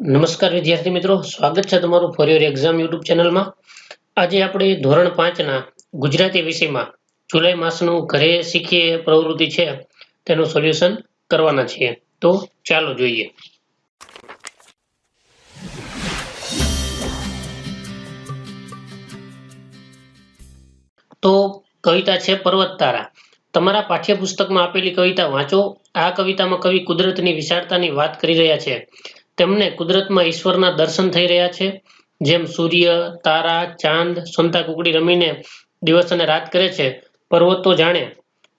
નમસ્કાર વિદ્યાર્થી મિત્રો, સ્વાગત છે તમારું ફોર યોર એક્ઝામ યુટ્યુબ ચેનલમાં. આજે આપણે ધોરણ પાંચના ગુજરાતી વિષયમાં જુલાઈ માસનું ઘરે શીખીએ પ્રવૃત્તિ છે, તેનું સોલ્યુશન કરવાના છીએ. તો ચાલો જોઈએ. તો કવિતા છે પર્વત તારા તમારા પાઠ્યપુસ્તકમાં આપેલી કવિતા વાંચો. આ કવિતામાં કવિ કુદરતની વિશાળતાની વાત કરી રહ્યા છે. તેમને કુદરતમાં ઈશ્વરના દર્શન થઈ રહ્યા છે. જેમ સૂર્ય, તારા, ચાંદ, સંતા, કુકડી રમીને દિવસ અને રાત કરે છે, પર્વતો જાણે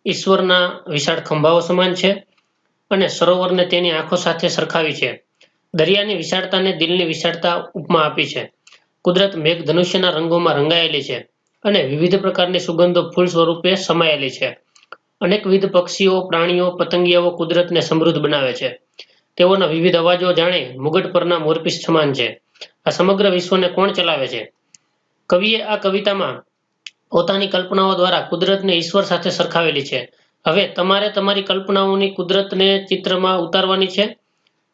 ઈશ્વરના વિશાળ ખંભાઓ સમાન છે અને સરોવરને તેની આંખો સાથે સરખાવી છે. દરિયાની વિશાળતાને દિલની વિશાળતા ઉપમા આપી છે. કુદરત મેઘ ધનુષ્યના રંગોમાં રંગાયેલી છે અને વિવિધ પ્રકારની સુગંધો ફૂલ સ્વરૂપે સમાયેલી છે. અનેકવિધ પક્ષીઓ, પ્રાણીઓ, પતંગિયાઓ કુદરતને સમૃદ્ધ બનાવે છે. તેઓના વિવિધ અવાજો જાણે મુગટ પરના મોરપીસ સમાન છે. આ સમગ્ર વિશ્વને કોણ ચલાવે છે? કવિએ આ કવિતામાં પોતાની કલ્પનાઓ દ્વારા કુદરતને ઈશ્વર સાથે સરખાવેલી છે. હવે તમારે તમારી કલ્પનાઓની કુદરતને ચિત્રમાં ઉતારવાની છે?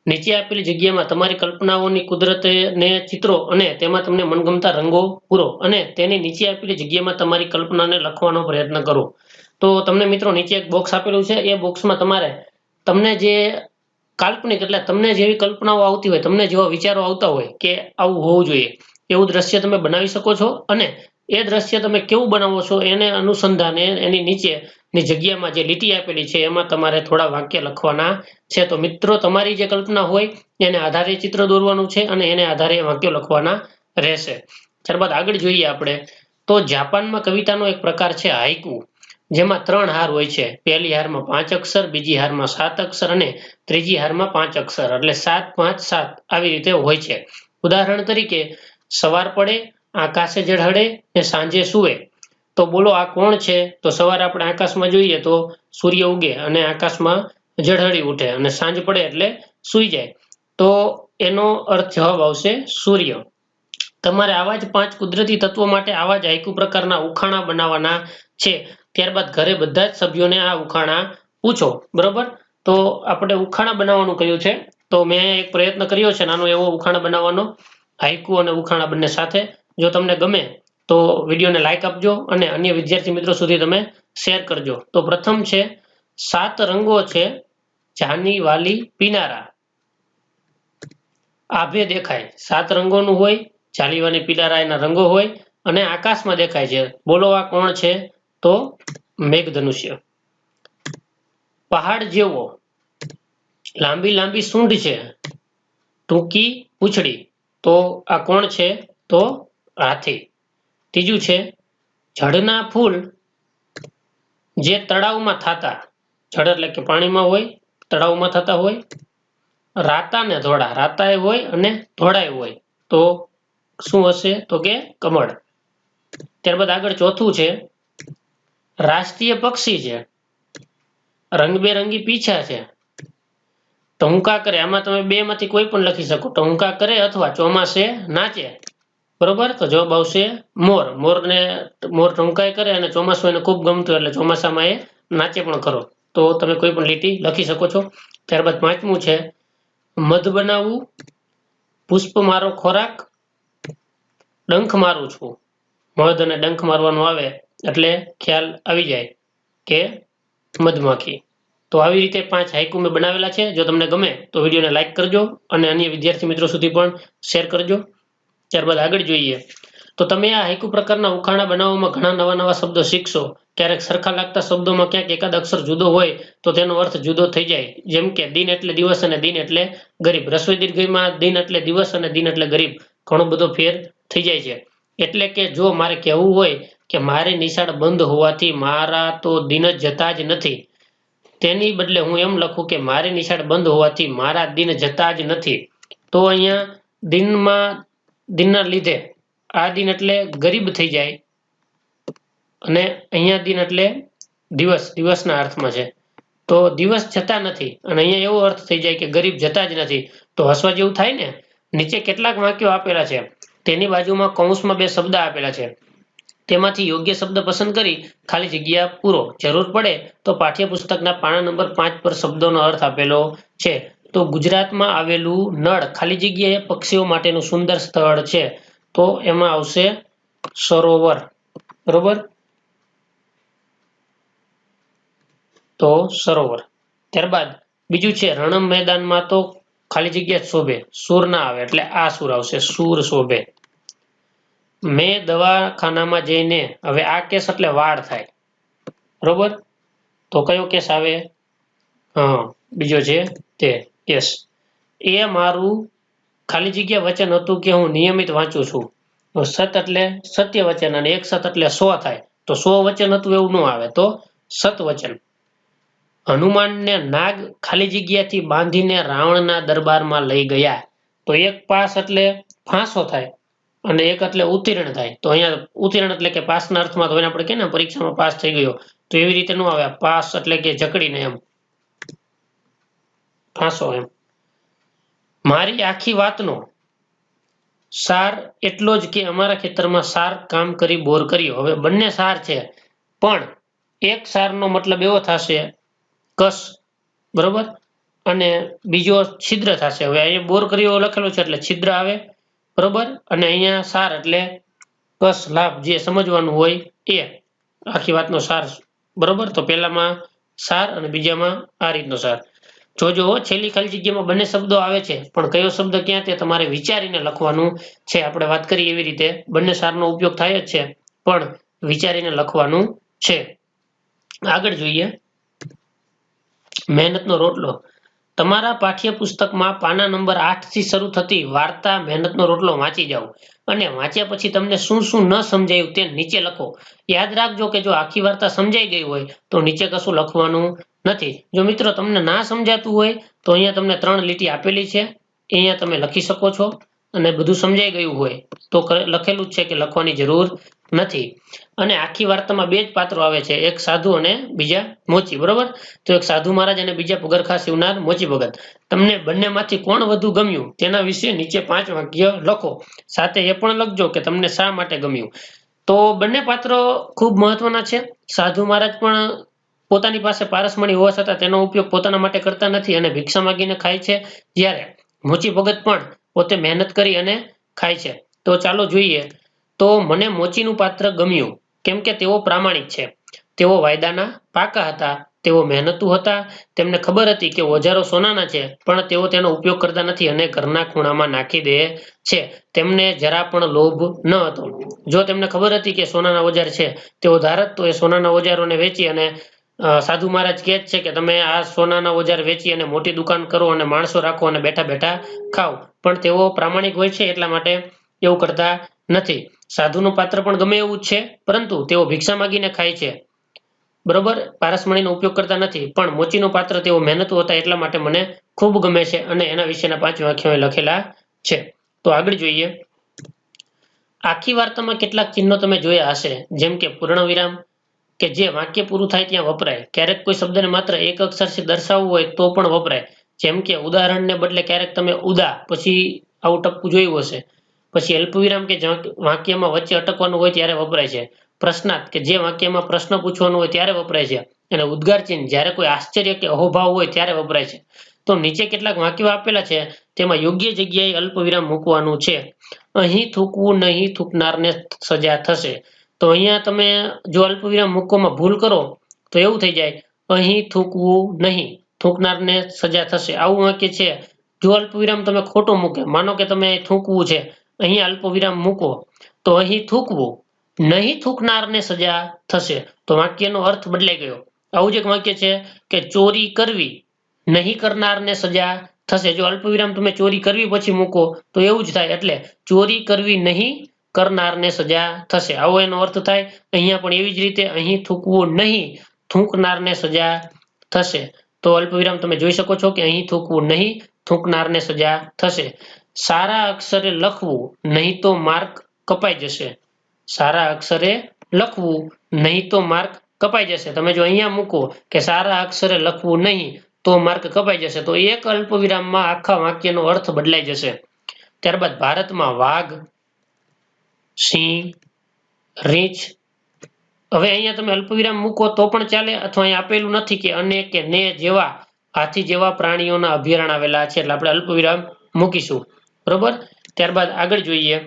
નીચે આપેલી જગ્યામાં તમારી કલ્પનાઓની કુદરતને ચિત્રો અને તેમાં તમને મનગમતા રંગો, પૂરો અને તેની નીચે આપેલી જગ્યામાં તમારી કલ્પનાને લખવાનો પ્રયત્ન કરો. તો તમને મિત્રો નીચે એક બોક્સ આપેલું છે. એ બોક્સમાં તમારે તમને જે કાલ્પનિક એટલે તમને જેવી કલ્પનાઓ આવતી હોય, તમને જેવા વિચારો આવતા હોય કે આવું હોવું જોઈએ, એવું દ્રશ્ય તમે બનાવી શકો છો અને એ દ્રશ્ય તમે કેવું બનાવો છો એને અનુસંધાને એની નીચેની જગ્યામાં જે લીટી આપેલી છે, એમાં તમારે થોડા વાક્ય લખવાના છે. તો મિત્રો, તમારી જે કલ્પના હોય, એને આધારે ચિત્ર દોરવાનું છે અને એને આધારે વાક્યો લખવાના રહેશે. ત્યારબાદ આગળ જોઈએ આપણે. તો જાપાનમાં કવિતાનો એક પ્રકાર છે, હાઇકુ. જેમાં ત્રણ હાર હોય છે. પહેલી હારમાં પાંચ અક્ષર, બીજી હારમાં સાત અક્ષર અને ત્રીજી હારમાં પાંચ અક્ષર. એટલે સાત, પાંચ, સાત આવી રીતે હોય છે. ઉદાહરણ તરીકે, સવાર પડે, આકાશે ઝળહળે ને સાંજે સુવે. તો બોલો આ કોણ છે? તો સવારે આપણે આકાશમાં જોઈએ તો સૂર્ય ઉગે અને આકાશમાં ઝળહળી ઉઠે અને સાંજ પડે એટલે સૂઈ જાય. તો એનો અર્થ જવાબ આવશે સૂર્ય. તમારે આવા જ પાંચ કુદરતી તત્વો માટે આવા જ આઈકુ પ્રકારના ઉખાણા બનાવવાના છે. ત્યારબાદ ઘરે બધા જ સભ્યોને આ ઉખાણા પૂછો, બરોબર? તો આપણે ઉખાણા બનાવવાનું કહ્યું છે. તો મેં એક પ્રયત્ન કર્યો છે નાનો એવો ઉખાણા બનાવવાનો હાઇકુ અને ઉખાણા બંને સાથે. જો તમને ગમે તો વિડીયોને લાઈક આપજો અને અન્ય વિદ્યાર્થી મિત્રો સુધી તમે શેર કરજો. તો પ્રથમ છે, સાત રંગો છે જાની વાલી પીનારા. આભે દેખાય. સાત રંગોનું હોય જાલીવાની પીનારા એના રંગો હોય અને આકાશમાં દેખાય છે. બોલો આ કોણ છે? તો મેઘધનુષ્ય. પહાડ જેવો, લાંબી લાંબી સૂંઢ છે, ટૂંકી પૂંછડી, તો આ કોણ છે? તો હાથી. ત્રીજું છે જળના ફૂલ જે તળાવમાં થતા જળ એટલે કે પાણીમાં હોય, તળાવમાં થતા હોય રાતા ને ધોળા રાતાય હોય અને ધોળાય હોય, તો શું હશે? તો કે કમળ. ત્યારબાદ આગળ ચોથું છે રાષ્ટ્રીય પક્ષી છે. રંગબેરંગી પીછા છે. ટહુકા કરે, આમાં તમે બે માંથી કોઈ પણ લખી શકો. ટહુકા કરે અથવા ચોમાસે નાચે. બરોબર? તો જવાબ આવશે મોર. મોર ને મોર ટહુકાય કરે અને ચોમાસું એને ખૂબ ગમતું એટલે ચોમાસામાં એ નાચે પણ કરો તો તમે કોઈ પણ લીટી લખી શકો છો. ત્યારબાદ પાંચમું છે, મધ બનાવવું. પુષ્પ મારો ખોરાક. ડંખ મારું છું. મધ અને ડંખ મારવાનું આવે. એટલે ખ્યાલ આવી જાય કે મધમાખી તો આવી રીતે પાંચ હાઇકુ મેં બનાવેલા છે. જો તમને ગમે તો વિડીયોને લાઇક કરજો અને અન્ય વિદ્યાર્થી મિત્રો સુધી પણ શેર કરજો. ત્યારબાદ આગળ જોઈએ. તો તમે આ હાઇકુ પ્રકારના ઉખાણા બનાવવામાં ઘણા નવા નવા શબ્દો શીખશો. ક્યારેક સરખા લાગતા શબ્દોમાં ક્યાંક એકાદ અક્ષર જુદો હોય તો તેનો અર્થ જુદો થઈ જાય. જેમ કે દિન એટલે દિવસ અને દિન એટલે ગરીબ. રસોઈ દીર્ઘમાં દિન એટલે દિવસ અને દિન એટલે ગરીબ. ઘણો બધો ફેર થઈ જાય છે. એટલે કે જો મારે કહેવું હોય કે મારી નિશાળ બંધ હોવાથી મારા તો દિન જ જતા જ નથી. તેની બદલે હું એમ લખું કે મારી નિશાળ બંધ હોવાથી મારા દિન જતા જ નથી. તો અહીંયા દિનમાં, દિનના લીધે આ દિન એટલે ગરીબ થઈ જાય અને અહીંયા દિન એટલે દિવસ, દિવસના અર્થમાં છે. તો દિવસ જતા નથી અને અહીંયા એવો અર્થ થઈ જાય કે ગરીબ જતા જ નથી. તો હસવા જેવું થાય ને? નીચે કેટલાક વાક્યો આપેલા છે. તેની બાજુમાં કૌંસમાં બે શબ્દ આપેલા છે. તેમાંથી યોગ્ય શબ્દ પસંદ કરી ખાલી જગ્યા પૂરો. જરૂર પડે તો પાઠ્યપુસ્તકના પાના નંબર પાંચ પર શબ્દોનો અર્થ આપેલો છે. તો ગુજરાતમાં આવેલું નળ ખાલી જગ્યાએ પક્ષીઓ માટેનું સુંદર સ્થળ છે. તો એમાં આવશે સરોવર. બરોબર? તો સરોવર. ત્યારબાદ બીજું છે, રણમ મેદાનમાં તો ખાલી જગ્યા શોભે. સૂર ના આવે એટલે આ સૂર આવશે. સૂર શોભે. મેં દવાખાનામાં જઈને હવે આ કેસ એટલે વાળ થાય. બરોબર? તો કયો કેસ આવે? હા બીજો છે તે કેસ. એ મારું ખાલી જગ્યા વચન હતું કે હું નિયમિત વાંચું છું. તો સત એટલે સત્ય વચન અને એક સત એટલે સો થાય. તો સો વચન હતું એવું ન આવે તો સત વચન. હનુમાનને નાગ ખાલી જગ્યાથી બાંધીને રાવણના દરબારમાં લઈ ગયા. તો એક પાસ એટલે ફાંસો થાય. અને એક એટલે ઉત્તીર્ણ થાય. તો અહીંયા ઉત્તીર્ણ એટલે કે પાસના અર્થમાં તો એને આપણે કે ને પરીક્ષામાં પાસ થઈ ગયો. તો એવી રીતે ન આવે. પાસ એટલે કે જકડીને એમ. ફાંસો એમ. મારી આખી વાતનો સાર એટલો જ કે અમારા ખેતરમાં સાર કામ કરી બોર કર્યો. હવે બંને સાર છે. પણ એક સારનો મતલબ એવો થશે, કસ, બરોબર? અને બીજો છિદ્ર થશે. હવે અહીંયા બોર કર્યો લખેલું છે એટલે છિદ્ર આવે. બરોબર? અને અહીંયા સાર એટલે કસ લાભ જે સમજવાનું હોય એ. આખી વાતનો સાર બરોબર? તો પહેલામાં સાર અને બીજામાં આ રીતનો સાર. જોજો છેલ્લી ખાલી જગ્યામાં બંને શબ્દો આવે છે. પણ કયો શબ્દ ક્યાં તે તમારે વિચારીને લખવાનું છે. આપણે વાત કરીએ એવી રીતે. બંને સારનો ઉપયોગ થાય જ છે. પણ વિચારીને લખવાનું છે. આગળ જોઈએ. મહેનતનો રોટલો. તમારા પાઠ્યપુસ્તકમાં પાના નંબર આઠથી શરૂ થતી વાર્તા, મહેનતનો રોટલો વાંચી જાઓ અને વાંચ્યા પછી તમને શું શું ન સમજાયું તે નીચે લખો. યાદ રાખજો કે જો આખી વાર્તા સમજાઈ ગઈ હોય તો નીચે કશું લખવાનું નથી. જો મિત્રો તમને ના સમજાતું હોય તો અહીંયા તમને ત્રણ લીટી આપેલી છે. અહીંયા તમે લખી શકો છો અને બધું સમજાઈ ગયું હોય તો લખેલું જ છે કે લખવાની જરૂર નથી. અને આખી વાર્તામાં બે જ પાત્રો આવે છે. એક સાધુ અને બીજા મોચી, બરોબર? તો એક સાધુ મહારાજ અને બીજા પગરખા શિવનાર, મોચી ભગત. તમને બંનેમાંથી કોણ વધુ ગમ્યું? તેના વિશે નીચે પાંચ વાક્ય લખો. સાથે એ પણ લખજો કે તમને શા માટે ગમ્યું. તો બંને પાત્રો ખૂબ મહત્વના છે. સાધુ મહારાજ પણ પોતાની પાસે પારસમણી હોવા છતાં તેનો ઉપયોગ પોતાના માટે કરતા નથી અને ભિક્ષા માગીને ખાય છે જ્યારે મોચી ભગત પણ પોતે મહેનત કરી અને ખાય છે. તો ચાલો જોઈએ. તો મને મોચીનું પાત્ર ગમ્યું, કેમ કે તેઓ પ્રામાણિક છે. તેઓ વાયદાના પાકા હતા, તેઓ મહેનતુ હતા, તેમને ખબર હતી કે ઓજારો સોનાના છે, પણ તેઓ તેનો ઉપયોગ કરતા નથી અને ઘરના ખૂણામાં નાખી દે છે. તેમને જરા પણ લોભ ન હતો. જો તેમને ખબર હતી કે સોનાના ઓજાર છે, તેઓ ધારત તો એ સોનાના ઓજારોને વેચી અને સાધુ મહારાજ કહે છે કે તમે આ સોનાના ઓજાર વેચી અને મોટી દુકાન કરો અને માણસો રાખો અને બેઠા બેઠા ખાઓ. પણ તેઓ પ્રામાણિક હોય છે એટલા માટે એવું કરતા નથી. સાધુનું પાત્ર પણ ગમે એવું જ છે, પરંતુ તેઓ ભિક્ષા માગીને ખાય છે. બરોબર? પારસમણીનો ઉપયોગ કરતા નથી, પણ મોચીનું પાત્ર તેઓ મહેનતુ હતા એટલા માટે મને ખૂબ ગમે છે અને એના વિશેના પાંચ વાક્યો લખેલા છે. તો આગળ જોઈએ. આખી વાર્તામાં કેટલાક ચિહ્નો તમે જોયા હશે, જેમ કે પૂર્ણ વિરામ કે જે વાક્ય પૂરું થાય ત્યાં વપરાય. ક્યારેક કોઈ શબ્દને માત્ર એક અક્ષરથી દર્શાવવું હોય તો પણ વપરાય. જેમ કે ઉદાહરણને બદલે ક્યારેક તમે ઉદા, પછી આવું ટપકું જોયું હશે. પછી અલ્પવિરામ કે વાક્યમાં વચ્ચે અટકવાનું હોય ત્યારે વપરાય છે. પ્રશ્નાર્થ કે જે વાક્યમાં પ્રશ્ન પૂછવાનો હોય ત્યારે વપરાય છે. અને ઉદ્ગાર ચિહ્ન જ્યારે કોઈ આશ્ચર્ય કે અહોભાવ હોય ત્યારે વપરાય છે. તો નીચે કેટલાક વાક્યો આપેલા છે. તેમાં યોગ્ય જગ્યાએ અલ્પવિરામ મૂકવાનું છે. અહીં થૂકવું નહીં થૂકનારને સજા થશે. તો અહીંયા તમે જો અલ્પવિરામ મૂકવામાં ભૂલ કરો, તો એવું થઈ જાય. અહીં થૂકવું નહીં થૂકનારને સજા થશે. આવું વાક્ય છે. જો અલ્પવિરામ તમે ખોટું મૂકે, માનો કે તમે થૂંકવું છે અહીં અલ્પવિરામ મૂકો. તો અહીં થૂકવું. નહીં થૂકનારને સજા થશે. તો વાક્યનો અર્થ બદલાઈ ગયો. આવું જ એક વાક્ય છે કે ચોરી કરવી નહીં કરનારને સજા થશે. જો અલ્પવિરામ તમે ચોરી કરવી પછી મૂકો, તો એવું જ થાય. એટલે ચોરી કરવી નહીં કરનારને સજા થશે. આવો એનો અર્થ થાય. અહીંયા પણ એવી જ રીતે અહીં થૂકવું નહીં થૂંકનારને સજા થશે. તો અલ્પવિરામ તમે જોઈ શકો છો કે અહીં થૂકવું નહીં થૂંકનારને સજા થશે. સારા અક્ષરે લખવું નહીં તો માર્ક કપાઈ જશે. સારા અક્ષરે લખવું નહીં તો માર્ક કપાઈ જશે. તમે જો અહીંયા મૂકો કે સારા અક્ષરે લખવું નહીં તો માર્ક કપાઈ જશે, તો એક અલ્પ વિરામમાં આખા વાક્યનો અર્થ બદલાઈ જશે. ત્યારબાદ ભારતમાં વાઘ, સિંહ, રીંછ. હવે અહીંયા તમે અલ્પવિરામ મૂકો તો પણ ચાલે, અથવા અહીંયા આપેલું નથી કે અને કે ને જેવા, હાથી જેવા પ્રાણીઓના અભયારણ્ય આવેલા છે. એટલે આપણે અલ્પ વિરામ મૂકીશું. બરોબર? ત્યારબાદ આગળ જોઈએ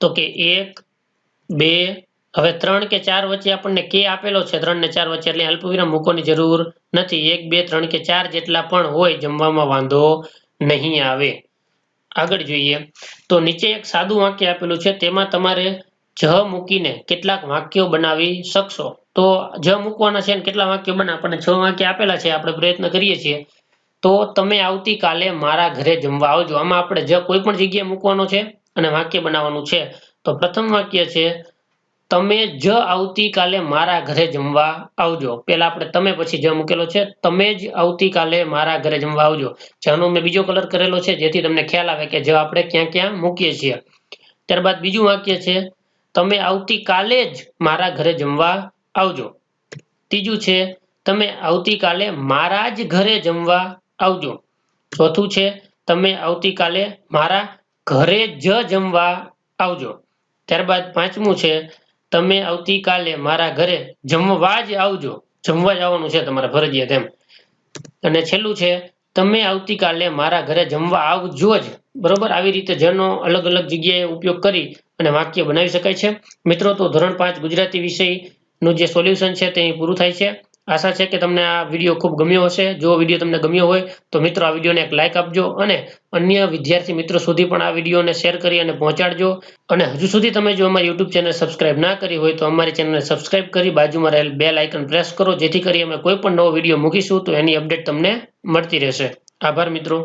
તો કે એક, બે, હવે ત્રણ કે ચાર વચ્ચે આપણને કે આપેલો છે? ત્રણ ને ચાર વચ્ચે એટલે અલ્પવિરામ મૂકવાની જરૂર નથી. એક, બે, ત્રણ કે ચાર જેટલા પણ હોય જમવામાં વાંધો નહીં આવે. આગળ જોઈએ તો નીચે એક સાદું વાક્ય આપેલું છે, તેમાં તમારે જ મૂકીને કેટલાક વાક્યો બનાવી શકશો? તો જ મૂકવાના છે કેટલા વાક્યો બને? આપણને છ વાક્ય આપેલા છે. આપણે પ્રયત્ન કરીએ છીએ. તો તમે આવતીકાલે મારા ઘરે જમવા આવજો. આમાં આપણે જ કોઈ પણ જગ્યાએ મૂકવાનો છે અને વાક્ય બનાવવાનું છે, તો પ્રથમ વાક્ય છે, તમે જ આવતીકાલે મારા ઘરે જમવા આવજો. પેલા આપણે તમે પછી જ મૂકેલો છે, તમે જ આવતીકાલે મારા ઘરે જમવા આવજો. જેનો મેં બીજો કલર કરેલો છે, જેથી તમને ખ્યાલ આવે કે જે આપણે ક્યાં ક્યાં મૂકીએ છીએ. ત્યારબાદ બીજું વાક્ય છે, તમે આવતીકાલે જ મારા ઘરે જમવા આવજો. ત્રીજું છે, તમે આવતીકાલે મારા જ ઘરે જમવા આવજો. ચોથું છે, તમે આવતીકાલે મારા ઘરે જ જમવા આવજો. ત્યારબાદ પાંચમું છે, તમે આવતીકાલે મારા ઘરે જમવા જ આવજો. જમવા જ આવવાનું છે તમારે ફરજિયાત એમ. અને છેલ્લું છે, તમે આવતીકાલે મારા ઘરે જમવા આવજો જ. બરોબર? આવી રીતે જેનો અલગ અલગ જગ્યાએ ઉપયોગ કરી અને વાક્ય બનાવી શકાય છે. મિત્રો, તો ધોરણ પાંચ ગુજરાતી વિષયનું જે સોલ્યુશન છે તે પૂરું થાય છે. આશા છે કે તમને આ વીડિયો ખૂબ ગમ્યો હશે. જો વીડિયો તમને ગમ્યો હોય, તો મિત્રો આ વિડીયોને એક લાઇક આપજો અને અન્ય વિદ્યાર્થી મિત્રો સુધી પણ આ વિડીયોને શેર કરી અને પહોંચાડજો. અને હજુ સુધી તમે જો અમારી યુટ્યુબ ચેનલ સબસ્ક્રાઇબ ના કરી હોય, તો અમારી ચેનલને સબસ્ક્રાઇબ કરી બાજુમાં રહેલ બે આઇકન પ્રેસ કરો, જેથી કરી અમે કોઈ પણ નવો વીડિયો મૂકીશું, તો એની અપડેટ તમને મળતી રહેશે. આભાર મિત્રો.